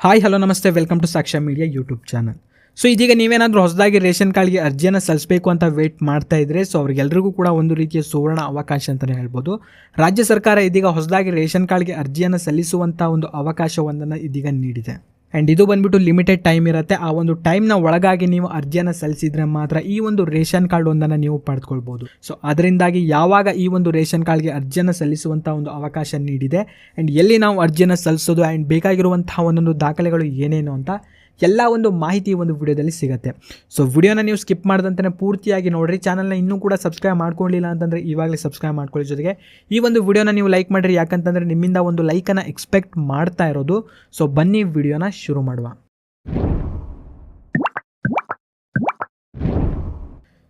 Hi hello namaste welcome to Sakshya media YouTube channel so ಇದೀಗ ನೀವೇನಾದರೂ ಹೊಸದಾಗಿ ration ಕಾರ್ಡ್ಗೆ ಅರ್ಜಿಯನ್ನು ಸಲ್ಲಿಸಬೇಕು ಅಂತ ವೇಟ್ ಮಾಡ್ತಾ ಇದ್ದರೆ ಸೊ ಅವ್ರಿಗೆಲ್ರಿಗೂ ಕೂಡ ಒಂದು ರೀತಿಯ ಸುವರ್ಣ ಅವಕಾಶ ಅಂತಲೇ ಹೇಳ್ಬೋದು. ರಾಜ್ಯ ಸರ್ಕಾರ ಇದೀಗ ಹೊಸದಾಗಿ ರೇಷನ್ ಕಾರ್ಡ್ಗೆ ಅರ್ಜಿಯನ್ನು ಸಲ್ಲಿಸುವಂಥ ಒಂದು ಅವಕಾಶವೊಂದನ್ನು ಇದೀಗ ನೀಡಿದೆ. ಆ್ಯಂಡ್ ಇದು ಬಂದುಬಿಟ್ಟು ಲಿಮಿಟೆಡ್ ಟೈಮ್ ಇರುತ್ತೆ. ಆ ಒಂದು ಟೈಮ್ನ ಒಳಗಾಗಿ ನೀವು ಅರ್ಜಿಯನ್ನು ಸಲ್ಲಿಸಿದ್ರೆ ಮಾತ್ರ ಈ ಒಂದು ರೇಷನ್ ಕಾರ್ಡ್ ಒಂದನ್ನು ನೀವು ಪಡೆದುಕೊಳ್ಬೋದು. ಸೊ ಅದರಿಂದಾಗಿ ಯಾವಾಗ ಈ ಒಂದು ರೇಷನ್ ಕಾರ್ಡ್ಗೆ ಅರ್ಜಿಯನ್ನು ಸಲ್ಲಿಸುವಂಥ ಒಂದು ಅವಕಾಶ ನೀಡಿದೆ. ಆ್ಯಂಡ್ ಎಲ್ಲಿ ನಾವು ಅರ್ಜಿಯನ್ನು ಸಲ್ಲಿಸೋದು ಆ್ಯಂಡ್ ಬೇಕಾಗಿರುವಂಥ ಒಂದೊಂದು ದಾಖಲೆಗಳು ಏನೇನು ಅಂತ ಎಲ್ಲ ಒಂದು ಮಾಹಿತಿ ಒಂದು ವಿಡಿಯೋದಲ್ಲಿ ಸಿಗುತ್ತೆ. ಸೊ ವಿಡಿಯೋನ ನೀವು ಸ್ಕಿಪ್ ಮಾಡ್ದಂತಲೇ ಪೂರ್ತಿಯಾಗಿ ನೋಡಿರಿ. ಚಾನಲ್ನ ಇನ್ನೂ ಕೂಡ ಸಬ್ಸ್ಕ್ರೈಬ್ ಮಾಡ್ಕೊಳ್ಳಿಲ್ಲ ಅಂತಂದರೆ ಇವಾಗಲೇ ಸಬ್ಸ್ಕ್ರೈಬ್ ಮಾಡ್ಕೊಳ್ಳಿ ಜೊತೆಗೆ. ಈ ಒಂದು ವಿಡಿಯೋನ ನೀವು ಲೈಕ್ ಮಾಡಿರಿ. ಯಾಕಂತಂದರೆ ನಿಮ್ಮಿಂದ ಒಂದು ಲೈಕನ್ನು ಎಕ್ಸ್ಪೆಕ್ಟ್ ಮಾಡ್ತಾ ಇರೋದು. ಸೊ ಬನ್ನಿ ವಿಡಿಯೋನ ಶುರು ಮಾಡುವ.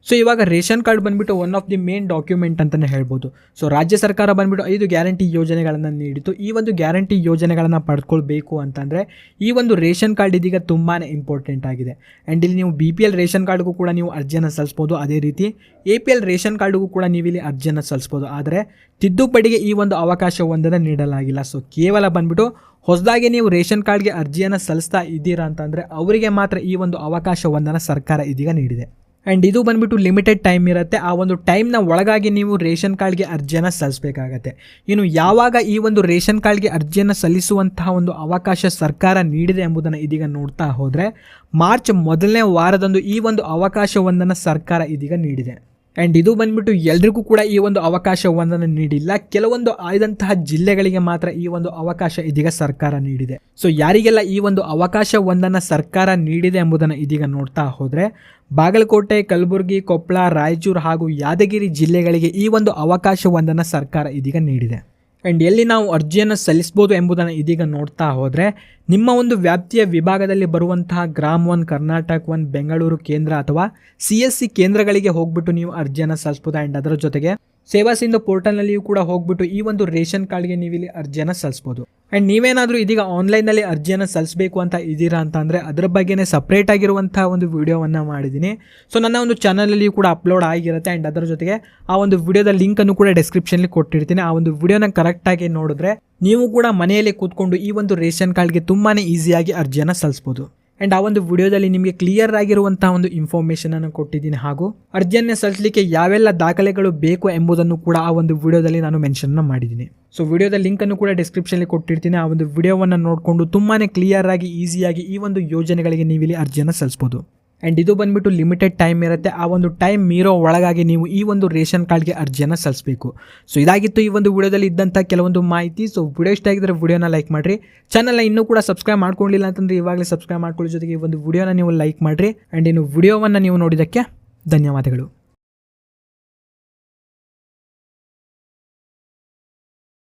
ಸೊ ಇವಾಗ ರೇಷನ್ ಕಾರ್ಡ್ ಬಂದ್ಬಿಟ್ಟು one of the main document ಅಂತಲೇ ಹೇಳ್ಬೋದು. ಸೊ ರಾಜ್ಯ ಸರ್ಕಾರ ಬಂದ್ಬಿಟ್ಟು ಐದು ಗ್ಯಾರಂಟಿ ಯೋಜನೆಗಳನ್ನು ನೀಡಿತು ಈ ಒಂದು ಗ್ಯಾರಂಟಿ ಯೋಜನೆಗಳನ್ನು ಪಡ್ಕೊಳ್ಬೇಕು ಅಂತಂದರೆ ಈ ಒಂದು ರೇಷನ್ ಕಾರ್ಡ್ ಇದೀಗ ತುಂಬಾ ಇಂಪಾರ್ಟೆಂಟ್ ಆಗಿದೆ. ಆ್ಯಂಡ್ ಇಲ್ಲಿ ನೀವು ಬಿ ಪಿ ಎಲ್ ರೇಷನ್ ಕಾರ್ಡ್ಗೂ ಕೂಡ ನೀವು ಅರ್ಜಿಯನ್ನು ಸಲ್ಲಿಸ್ಬೋದು. ಅದೇ ರೀತಿ ಎ ಪಿ ಎಲ್ ರೇಷನ್ ಕಾರ್ಡ್ಗೂ ಕೂಡ ನೀವು ಇಲ್ಲಿ ಅರ್ಜಿಯನ್ನು ಸಲ್ಲಿಸ್ಬೋದು. ಆದರೆ ತಿದ್ದುಪಡಿಗೆ ಈ ಒಂದು ಅವಕಾಶ ಅವಕಾಶವೊಂದನ್ನು ನೀಡಲಾಗಿಲ್ಲ. ಸೊ ಕೇವಲ ಬಂದ್ಬಿಟ್ಟು ಹೊಸದಾಗಿ ನೀವು ರೇಷನ್ ಕಾರ್ಡ್ಗೆ ಅರ್ಜಿಯನ್ನು ಸಲ್ಲಿಸ್ತಾ ಇದ್ದೀರಾ ಅಂತಂದರೆ ಅವರಿಗೆ ಮಾತ್ರ ಈ ಒಂದು ಅವಕಾಶ ಅವಕಾಶವೊಂದನ್ನು ಸರ್ಕಾರ ಇದೀಗ ನೀಡಿದೆ. ಆ್ಯಂಡ್ ಇದು ಬಂದ್ಬಿಟ್ಟು ಲಿಮಿಟೆಡ್ ಟೈಮ್ ಇರುತ್ತೆ. ಆ ಒಂದು ಟೈಮ್ನ ಒಳಗಾಗಿ ನೀವು ರೇಷನ್ ಕಾರ್ಡ್ಗೆ ಅರ್ಜಿಯನ್ನು ಸಲ್ಲಿಸಬೇಕಾಗತ್ತೆ. ಇನ್ನು ಯಾವಾಗ ಈ ಒಂದು ರೇಷನ್ ಕಾರ್ಡ್ಗೆ ಅರ್ಜಿಯನ್ನು ಸಲ್ಲಿಸುವಂತಹ ಒಂದು ಅವಕಾಶ ಸರ್ಕಾರ ನೀಡಿದೆ ಎಂಬುದನ್ನು ಇದೀಗ ನೋಡ್ತಾ ಹೋದರೆ, ಮಾರ್ಚ್ ಮೊದಲನೇ ವಾರದಂದು ಈ ಒಂದು ಅವಕಾಶವೊಂದನ್ನು ಸರ್ಕಾರ ಇದೀಗ ನೀಡಿದೆ. ಆ್ಯಂಡ್ ಇದು ಬಂದ್ಬಿಟ್ಟು ಎಲ್ರಿಗೂ ಕೂಡ ಈ ಒಂದು ಅವಕಾಶ ಒಂದನ್ನು ನೀಡಿಲ್ಲ. ಕೆಲವೊಂದು ಆಯ್ದಂತಹ ಜಿಲ್ಲೆಗಳಿಗೆ ಮಾತ್ರ ಈ ಒಂದು ಅವಕಾಶ ಇದೀಗ ಸರ್ಕಾರ ನೀಡಿದೆ. ಸೊ ಯಾರಿಗೆಲ್ಲ ಈ ಒಂದು ಅವಕಾಶ ಅವಕಾಶವೊಂದನ್ನು ಸರ್ಕಾರ ನೀಡಿದೆ ಎಂಬುದನ್ನು ಇದೀಗ ನೋಡ್ತಾ ಹೋದರೆ, ಬಾಗಲಕೋಟೆ, ಕಲಬುರಗಿ ಕೊಪ್ಪಳ ರಾಯಚೂರು ಹಾಗೂ ಯಾದಗಿರಿ ಜಿಲ್ಲೆಗಳಿಗೆ ಈ ಒಂದು ಅವಕಾಶ ಒಂದನ್ನು ಸರ್ಕಾರ ಇದೀಗ ನೀಡಿದೆ. ಆ್ಯಂಡ್ ಎಲ್ಲಿ ನಾವು ಅರ್ಜಿಯನ್ನು ಸಲ್ಲಿಸ್ಬೋದು ಎಂಬುದನ್ನು ಇದೀಗ ನೋಡ್ತಾ ಹೋದರೆ, ನಿಮ್ಮ ಒಂದು ವ್ಯಾಪ್ತಿಯ ವಿಭಾಗದಲ್ಲಿ ಬರುವಂತಹ gram one, Karnataka one, Bengaluru ಕೇಂದ್ರ ಅಥವಾ ಸಿ ಎಸ್ ಸಿ ಕೇಂದ್ರಗಳಿಗೆ ಹೋಗ್ಬಿಟ್ಟು ನೀವು ಅರ್ಜಿಯನ್ನು ಸಲ್ಲಿಸ್ಬೋದು? ಆ್ಯಂಡ್ ಅದರ ಜೊತೆಗೆ ಸೇವಾ ಸಿಂಧು ಪೋರ್ಟಲ್ನಲ್ಲಿಯೂ ಕೂಡ ಹೋಗ್ಬಿಟ್ಟು ಈ ಒಂದು ರೇಷನ್ ಕಾರ್ಡ್ಗೆ ನೀವು ಇಲ್ಲಿ ಅರ್ಜಿಯನ್ನು ಸಲ್ಲಿಸ್ಬೋದು. ಆ್ಯಂಡ್ ನೀವೇನಾದರೂ ಇದೀಗ ಆನ್ಲೈನಲ್ಲಿ ಅರ್ಜಿಯನ್ನು ಸಲ್ಲಿಸಬೇಕು ಅಂತ ಇದ್ದೀರಾ ಅಂತ ಅಂದರೆ ಅದರ ಬಗ್ಗೆನೇ ಸಪ್ರೇಟ್ ಆಗಿರುವಂಥ ಒಂದು ವಿಡಿಯೋವನ್ನು ಮಾಡಿದ್ದೀನಿ. ಸೊ ನನ್ನ ಒಂದು ಚಾನಲಲ್ಲಿಯೂ ಕೂಡ ಅಪ್ಲೋಡ್ ಆಗಿರುತ್ತೆ ಆ್ಯಂಡ್ ಅದರ ಜೊತೆಗೆ ಆ ಒಂದು ವಿಡಿಯೋದ ಲಿಂಕನ್ನು ಕೂಡ ಡಿಸ್ಕ್ರಿಪ್ಷನ್ಲಿ ಕೊಟ್ಟಿರ್ತೀನಿ. ಆ ಒಂದು ವಿಡಿಯೋನ ಕರೆಕ್ಟಾಗಿ ನೋಡಿದ್ರೆ ನೀವು ಕೂಡ ಮನೆಯಲ್ಲಿ ಕೂತ್ಕೊಂಡು ಈ ಒಂದು ರೇಷನ್ ಕಾರ್ಡ್ಗೆ ತುಂಬಾ ಈಸಿಯಾಗಿ ಅರ್ಜಿಯನ್ನು ಸಲ್ಲಿಸ್ಬೋದು. ಆ್ಯಂಡ್ ಆ ಒಂದು ವಿಡಿಯೋದಲ್ಲಿ ನಿಮಗೆ ಕ್ಲಿಯರ್ ಆಗಿರುವಂತಹ ಒಂದು ಇನ್ಫಾರ್ಮೇಷನನ್ನು ಕೊಟ್ಟಿದ್ದೀನಿ. ಹಾಗೂ ಅರ್ಜಿಯನ್ನು ಸಲ್ಲಿಸಲಿಕ್ಕೆ ಯಾವೆಲ್ಲ ದಾಖಲೆಗಳು ಬೇಕು ಎಂಬುದನ್ನು ಕೂಡ ಆ ಒಂದು ವಿಡಿಯೋದಲ್ಲಿ ನಾನು ಮೆನ್ಷನ್ನ ಮಾಡಿದ್ದೀನಿ. ಸೊ ವಿಡಿಯೋದ ಲಿಂಕನ್ನು ಕೂಡ ಡಿಸ್ಕ್ರಿಪ್ಷನ್ಲಿ ಕೊಟ್ಟಿರ್ತೀನಿ. ಆ ಒಂದು ವಿಡಿಯೋವನ್ನು ನೋಡಿಕೊಂಡು ತುಂಬಾ ಕ್ಲಿಯರ್ ಆಗಿ ಈಸಿಯಾಗಿ ಈ ಒಂದು ಯೋಜನೆಗಳಿಗೆ ನೀವು ಇಲ್ಲಿ ಅರ್ಜಿಯನ್ನು ಸಲ್ಲಿಸ್ಬೋದು. ಆ್ಯಂಡ್ ಇದು ಬಂದ್ಬಿಟ್ಟು ಲಿಮಿಟೆಡ್ ಟೈಮ್ ಇರುತ್ತೆ. ಆ ಒಂದು ಟೈಮ್ ಮೀರೋ ಒಳಗಾಗಿ ನೀವು ಈ ಒಂದು ರೇಷನ್ ಕಾರ್ಡ್ಗೆ ಅರ್ಜಿಯನ್ನು ಸಲ್ಲಿಸಬೇಕು. ಸೊ ಇದಾಗಿತ್ತು ಈ ಒಂದು ವಿಡಿಯೋದಲ್ಲಿ ಇದ್ದಂಥ ಕೆಲವೊಂದು ಮಾಹಿತಿ. ಸೊ ವಿಡಿಯೋ ಇಷ್ಟ ಆಗಿದ್ರೆ ವಿಡಿಯೋನ ಲೈಕ್ ಮಾಡಿರಿ. ಚಾನಲ್ನ ಇನ್ನೂ ಕೂಡ ಸಬ್ಸ್ಕ್ರೈಬ್ ಮಾಡ್ಕೊಂಡಿಲ್ಲ ಅಂತಂದರೆ ಇವಾಗಲೇ ಸಬ್ಸ್ಕ್ರೈಬ್ ಮಾಡ್ಕೊಳ್ಳೋ ಜೊತೆಗೆ ಈ ಒಂದು ವಿಡಿಯೋನ ನೀವು ಲೈಕ್ ಮಾಡಿರಿ. ಆ್ಯಂಡ್ ಇನ್ನು ವಿಡಿಯೋವನ್ನು ನೀವು ನೋಡಿದ್ದಕ್ಕೆ ಧನ್ಯವಾದಗಳು.